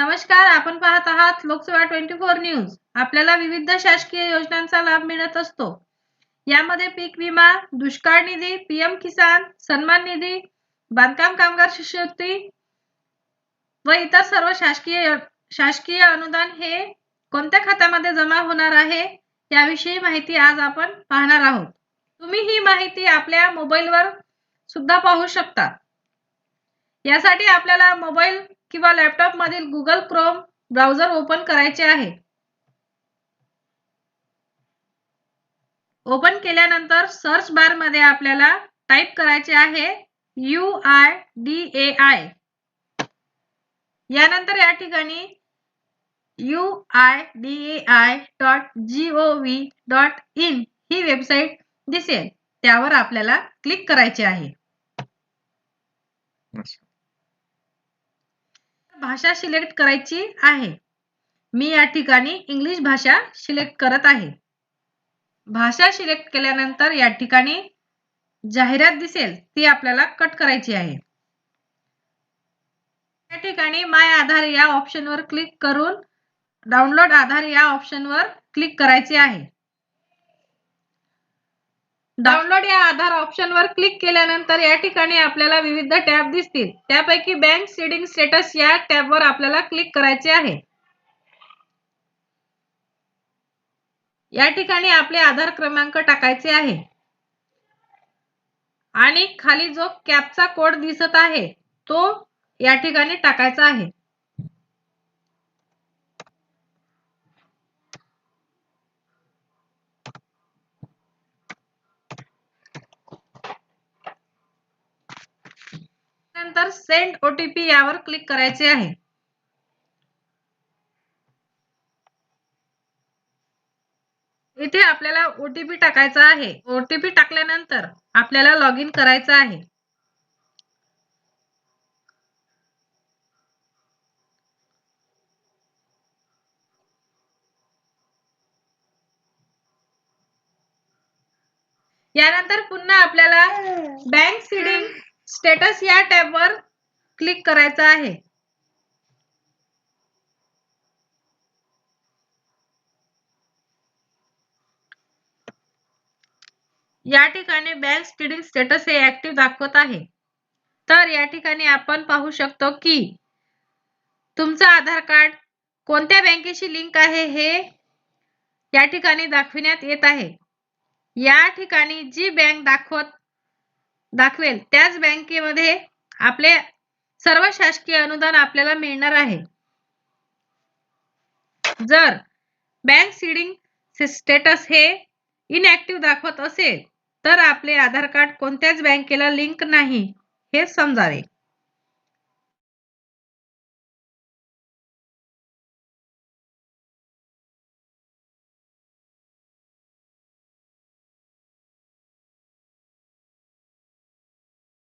नमस्कार आपण पाहत आहात लोकसेवा ट्वेंटी फोर न्यूज. आपल्याला विविध शासकीय योजनांचा लाभ मिळत असतो. यामध्ये पीक विमा दुष्काळ निधी पीएम किसान सन्मान निधी बांधकाम कामगार शिष्यवृत्ती व इतर सर्व शासकीय शासकीय अनुदान हे कोणत्या खात्यामध्ये जमा होणार आहे याविषयी माहिती आज आपण पाहणार आहोत. तुम्ही ही माहिती आपल्या मोबाईलवर सुद्धा पाहू शकता. यासाठी आपल्याला मोबाईल किंवा लॅपटॉप मधील गुगल क्रोम ब्राउझर ओपन करायचे आहे. ओपन केल्यानंतर सर्च बारमध्ये आपल्याला टाईप करायचे आहे U I D A I यानंतर या ठिकाणी U I D A I dot G O V dot in he website दिसेल. त्यावर आपल्याला क्लिक करायचे आहे. भाषा सिलेक्ट करायची आहे. मी या ठिकाणी इंग्लिश भाषा सिलेक्ट करत आहे. भाषा सिलेक्ट केल्यानंतर या ठिकाणी जाहिरात दिसेल ती आपल्याला कट करायची आहे. या ठिकाणी माय आधार या ऑप्शनवर क्लिक करून डाउनलोड आधार या ऑप्शनवर क्लिक करायचे आहे. डाउनलोड या आधार ऑप्शनवर क्लिक केल्यानंतर या ठिकाणी आपल्याला विविध टॅब दिसतील. त्यापैकी बँक सीडिंग स्टेटस या टॅबवर आपल्याला क्लिक करायचे आहे. या ठिकाणी आपले आधार क्रमांक टाकायचे आहे. आणि खाली जो कॅपचा कोड दिसत आहे तो या ठिकाणी टाकायचा आहे. नंतर सेंड ओटीपी यावर क्लिक करायचे आहे. इथे आपल्याला ओटीपी टाकायचा आहे. ओटीपी टाकल्यानंतर आपल्याला लॉग इन करायचं आहे. यानंतर पुन्हा आपल्याला बँक सिडिंग स्टेटस या टॅबवर क्लिक करायचं आहे. या ठिकाणी बँक स्टिडिंग स्टेटस हे ऍक्टिव्ह दाखवत आहे. तर या ठिकाणी आपण पाहू शकतो की तुमचं आधार कार्ड कोणत्या बँकेशी लिंक आहे हे या ठिकाणी दाखविण्यात येत आहे. या ठिकाणी जी बँक दाखवत दाखवेल. त्याच बँकेमध्ये आपले सर्व शासकीय अनुदान आपल्याला मिळणार आहे. जर बँक सीडिंग स्टेटस हे इनॅक्टिव्ह दाखवत असेल तर आपले आधार कार्ड कोणत्याच बँकेला लिंक नाही हे समजावे.